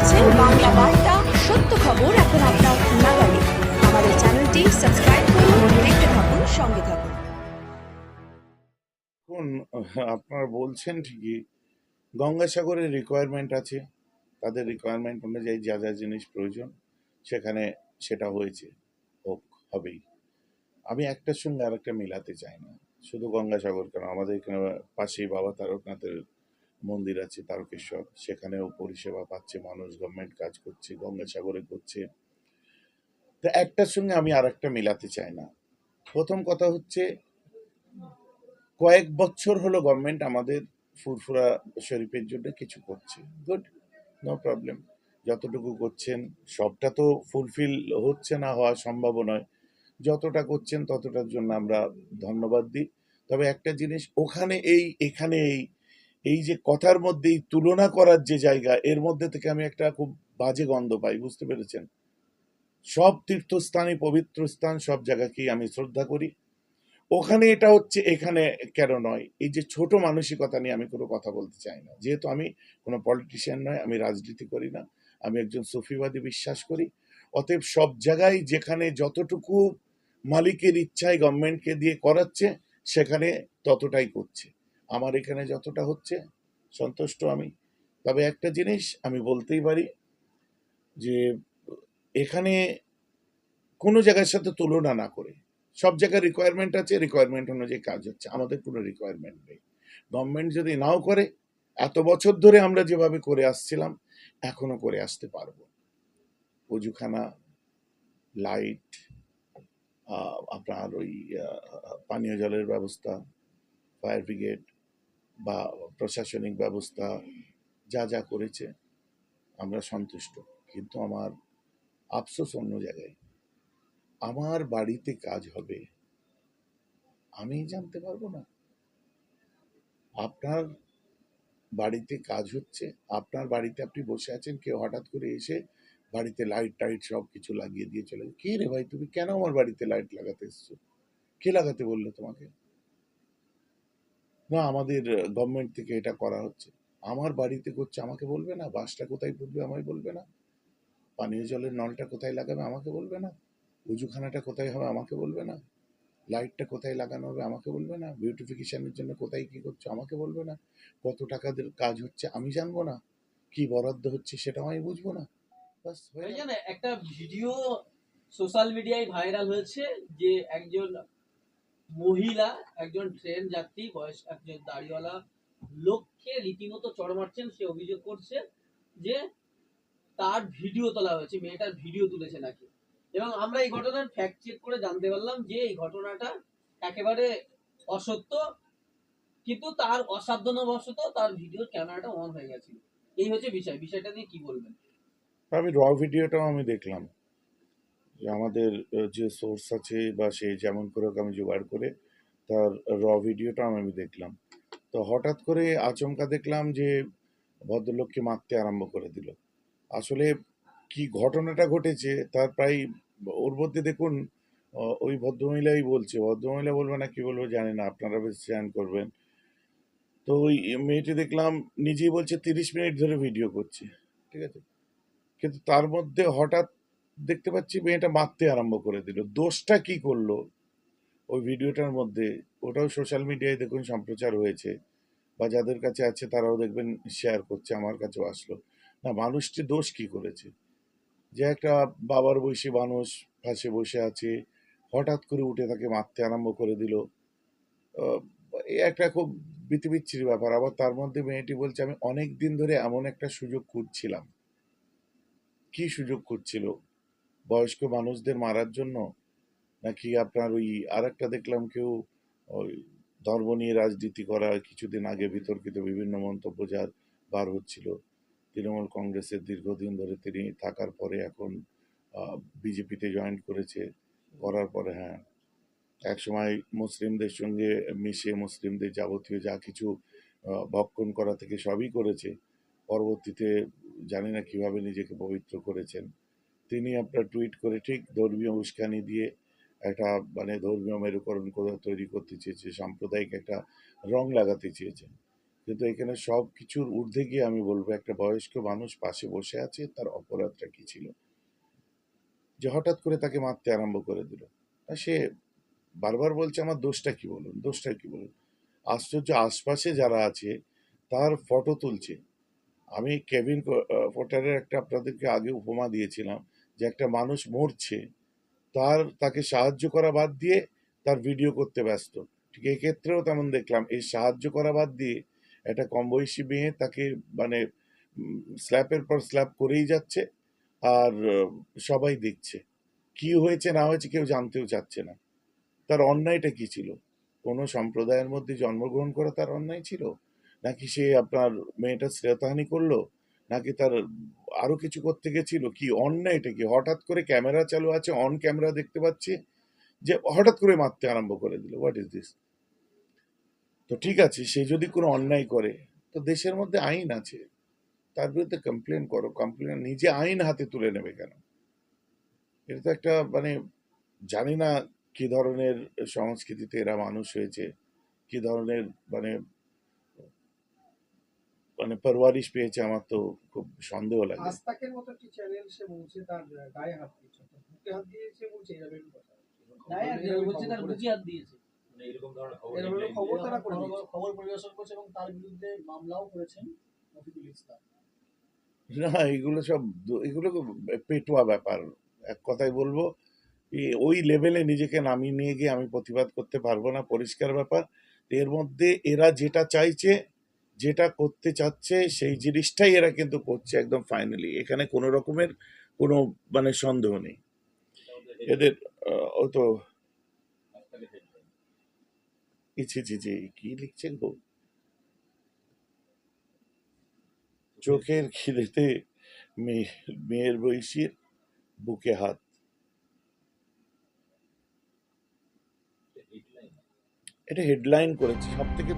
দেখছেন বাংলা বার্তা, সত্য খবর এখন আপনার নাগালে। আমাদের চ্যানেলটি সাবস্ক্রাইব করুন, দেখতে থাকুন, সঙ্গে থাকুন। এখন আপনারা বলছেন ঠিকই, গঙ্গাসাগরের রিকোয়ারমেন্ট আছে। তাদের রিকোয়ারমেন্ট অনুযায়ী যা যা জিনিস প্রয়োজন, সেখানে সেটা হয়েছে, হোক, হবেই। আমি একটার সঙ্গে আরেকটা মেলাতে চাই না। শুধু গঙ্গাসাগর কেন? আমাদের এখানে পাশেই বাবা তারকনাথের মন্দির আছে, তারকেশ্বর। সেখানেও পরিষেবা পাচ্ছে মানুষ গভর্নমেন্ট কাজ করছে, গঙ্গাসাগরে করছে। একটার সঙ্গে আমি আর একটা মেলাতে চাই না। প্রথম কথা হচ্ছে, কয়েক বছর হলো গভর্নমেন্ট আমাদের ফুরফুরা শরীফের জন্য কিছু করছে। গুড নো প্রবলেম যতটুকু করছেন, সবটা তো ফুলফিল হচ্ছে না, হওয়া সম্ভব নয়। যতটা করছেন, ততটার জন্য আমরা ধন্যবাদ দিই। তবে একটা জিনিস, ওখানে এই, এখানে এই এই যে কথার মধ্যে তুলনা করার যে জায়গা, এর মধ্যে থেকে আমি একটা খুব বাজে গন্ধ পাই, বুঝতে পেরেছেন? সব তীর্থস্থানই পবিত্র স্থান, সব জায়গাকেই আমি শ্রদ্ধা করি। ওখানে এটা হচ্ছে এখানে কেন নয়, এই যে ছোট মানসিকতা নিয়ে আমি কোনো কথা বলতে চাই না। যেহেতু আমি কোনো পলিটিশিয়ান নয়, আমি রাজনীতি করি না, আমি একজন সুফিবাদী বিশ্বাস করি। অতএব সব জায়গায় যেখানে যতটুকু মালিকের ইচ্ছায় গভর্নমেন্টকে দিয়ে করাচ্ছে, সেখানে ততটাই করছে। আমার এখানে যতটা হচ্ছে, সন্তুষ্ট আমি। তবে একটা জিনিস আমি বলতেই পারি যে, এখানে কোনো জায়গার সাথে তুলনা না করে। সব জায়গায় রিকোয়ারমেন্ট আছে রিকোয়ারমেন্ট অনুযায়ী কাজ হচ্ছে। আমাদের কোনো রিকোয়ারমেন্ট নেই। গভর্নমেন্ট যদি নাও করে, এত বছর ধরে আমরা যেভাবে করে আসছিলাম, এখনও করে আসতে পারব। অজুখানা লাইট আপনার ওই পানীয় জলের ব্যবস্থা ফায়ার ব্রিগেড বা প্রশাসনিক ব্যবস্থা যা যা করেছে, আমরা সন্তুষ্ট। কিন্তু আমার আফসোস অন্য জায়গায়। আমার বাড়িতে কাজ হবে, আমি জানতে পারব না। আপনার বাড়িতে কাজ হচ্ছে, আপনার বাড়িতে আপনি বসে আছেন, কেউ হঠাৎ করে এসে বাড়িতে লাইট টাইট সব কিছু লাগিয়ে দিয়ে চলে। কে রে ভাই, তুমি কেন আমার বাড়িতে লাইট লাগাতে এসছো? কে লাগাতে বলল তোমাকে? না, আমাদের গভর্নমেন্ট থেকে এটা করা হচ্ছে। আমার বাড়িতে করছে, আমাকে বলবে না। বাসটা কোথায় পড়বে আমায় বলবে না। পানীয় জলের নলটা কোথায় লাগাবে আমাকে বলবে না। উজুখানাটা কোথায় হবে আমাকে বলবে না। লাইটটা কোথায় লাগানো হবে আমাকে বলবে না। বিউটিফিকেশনের জন্য কোথায় কি করছ আমাকে বলবে না। কত টাকাদের কাজ হচ্ছে আমি জানব না। কি বরাদ্দ হচ্ছে সেটাও আমি বুঝব না। বাস একটা ভিডিও সোশ্যাল মিডিয়ায় ভাইরাল হয়েছে যে একজন মহিলা, একজন ট্রেন যাত্রী, বয়স একজন দাড়িওয়ালা লোককে রীতিমতো চড় মারছেন, সে অভিযোগ করছে যে তার ভিডিও তোলা হয়েছে, মেয়েটার ভিডিও তুলেছে নাকি। এবং আমরা এই ঘটনার ফ্যাক্ট চেক করে জানতে পারলাম যে এই ঘটনাটা একেবারে অসত্য, কিন্তু তার অসাধ্যনবশত তার ভিডিওর ক্যামেরাটা অন হয়ে গেছিল। এই হচ্ছে বিষয়। বিষয়টা নিয়ে কি বলবেন? আমি র ভিডিওটাও আমি দেখলাম। আমাদের যে সোর্স আছে বা সে যেমন করে হোক আমি জোগাড় করে তার র ভিডিওটাও আমি দেখলাম। তো হঠাৎ করে আচমকা দেখলাম যে ভদ্রলোককে মারতে আরম্ভ করে দিল। আসলে কি ঘটনাটা ঘটেছে তার প্রায় ওর মধ্যে দেখুন ওই ভদ্রমহিলাই বলছে, ভদ্রমহিলা বলবে না কি বলব জানি না, আপনারা বেশ চ্যান করবেন। তো ওই মেয়েটি দেখলাম নিজেই বলছে তিরিশ মিনিট ধরে ভিডিও করছে, ঠিক আছে? কিন্তু তার মধ্যে হঠাৎ দেখতে পাচ্ছি মেয়েটা মারতে আরম্ভ করে দিল। দোষটা কি করল? ওই ভিডিওটার মধ্যে, ওটাও সোশ্যাল মিডিয়ায় দেখুন সম্প্রচার হয়েছে, বা যাদের কাছে আছে তারাও দেখবেন শেয়ার করছে, আমার কাছেও আসলো। না, মানুষটি দোষ কি করেছে? যে একটা বাবার বয়সী মানুষ পাশে বসে আছে, হঠাৎ করে উঠে তাকে মারতে আরম্ভ করে দিল। একটা খুব বিতিবিচ্ছিরি ব্যাপার। আবার তার মধ্যে মেয়েটি বলছে, আমি অনেক দিন ধরে এমন একটা সুযোগ খুঁজছিলাম। কি সুযোগ খুঁজছিল? বয়স্ক মানুষদের মারার জন্য? নাকি আপনার ওই আর একটা দেখলাম কেউ ওই ধর্ম নিয়ে রাজনীতি করা কিছুদিন আগে বিতর্কিত বিভিন্ন মন্তব্য যার বার হচ্ছিল। তৃণমূল কংগ্রেসের দীর্ঘদিন ধরে তিনি থাকার পরে এখন বিজেপিতে জয়েন করেছে। করার পরে হ্যাঁ একসময় মুসলিমদের সঙ্গে মিশে মুসলিমদের যাবতীয় যা কিছু ভক্ষণ করা থেকে সবই করেছে। পরবর্তীতে জানি না কীভাবে নিজেকে পবিত্র করেছেন। তিনি আপনার টুইট করে ঠিক ধর্মীয় উস্কানি দিয়ে একটা মানে ধর্মীয় মেরুকরণ করে তৈরি করতে চেয়েছে, সাম্প্রদায়িক একটা রং লাগাতে চেয়েছেন কিন্তু এখানে সব কিছুর ঊর্ধ্বে গিয়ে আমি বলব, একটা বয়স্ক মানুষ পাশে বসে আছে, তার অপরাধটা কি ছিল? যে হঠাৎ করে তাকে মারতে আরম্ভ করে দিল। সে বারবার বলছে, আমার দোষটা কি বলুন? দোষটা কি বলুন? আশ্চর্য আশপাশে যারা আছে, তার ফটো তুলছে। আমি কেভিন পটারের একটা আপনাদেরকে আগে উপমা দিয়েছিলাম যে একটা মানুষ মরছে, তার, তাকে সাহায্য করা বাদ দিয়ে তার ভিডিও করতে ব্যস্ত। ঠিক এক্ষেত্রেও তেমন দেখলাম, এই সাহায্য করা বাদ দিয়ে একটা কম বয়সী মেয়ে তাকে মানে স্ল্যাপের পর স্ল্যাপ করেই যাচ্ছে আর সবাই দেখছে। কি হয়েছে, না হয়েছে কেউ জানতেও চাচ্ছে না। তার অন্যায়টা কি ছিল? কোনো সম্প্রদায়ের মধ্যে জন্মগ্রহণ করা তার অন্যায় ছিল? নাকি সে আপনার মেয়েটা শ্রেয়তাহানি করল? নাকি তার আরও কিছু করতে গেছিল? কি অন্যায়টা কি? হঠাৎ করে ক্যামেরা চালু আছে অন ক্যামেরা দেখতে পাচ্ছি যে হঠাৎ করে মারতে আরম্ভ করে দিল। হোয়াট ইজ দিস তো ঠিক আছে, সে যদি কোনো অন্যায় করে, তো দেশের মধ্যে আইন আছে। তার বিরুদ্ধে কমপ্লেন করো কমপ্লেন নিজে আইন হাতে তুলে নেবে কেন? এটা তো একটা মানে জানি না কি ধরনের সংস্কৃতিতে এরা মানুষ হয়েছে, কি ধরনের মানে মানে পরওয়ারিশ পেয়েছে আমার তো খুব সন্দেহ লাগে। আস্তাকের মতো একটি চ্যানেল সে বলছে তার গায়ে হাত দিয়েছে বুকে হাত দিয়েছে বলছে এরকম কথা। বলছে তার হাত দিয়েছে। মানে এরকম ধরনের খবর খবর তারা করে খবর- পরিবেশন করছে এবং তার বিরুদ্ধে মামলাও করেছেন ইসলাম। না এগুলো সব এগুলো পেটুয়া ব্যাপার। এক কথায় বলব ওই লেভেলে নিজেকে নামিয়ে নিয়ে গিয়ে আমি প্রতিবাদ করতে পারব না পরিষ্কার ব্যাপার। এর মধ্যে এরা যেটা চাইছে যেটা করতে চাচ্ছে, সেই জিনিসটাই এরা কিন্তু করছে একদম ফাইনালি এখানে কোনো রকমের কোনো মানে সন্দেহ নেই। এদের তো আজকালের জি জি কি লিখছে গো চোখের খিদেতে মেয়ে, মেয়ের বয়সীর বুকে হাত। এটা হেডলাইন করেছে সব থেকে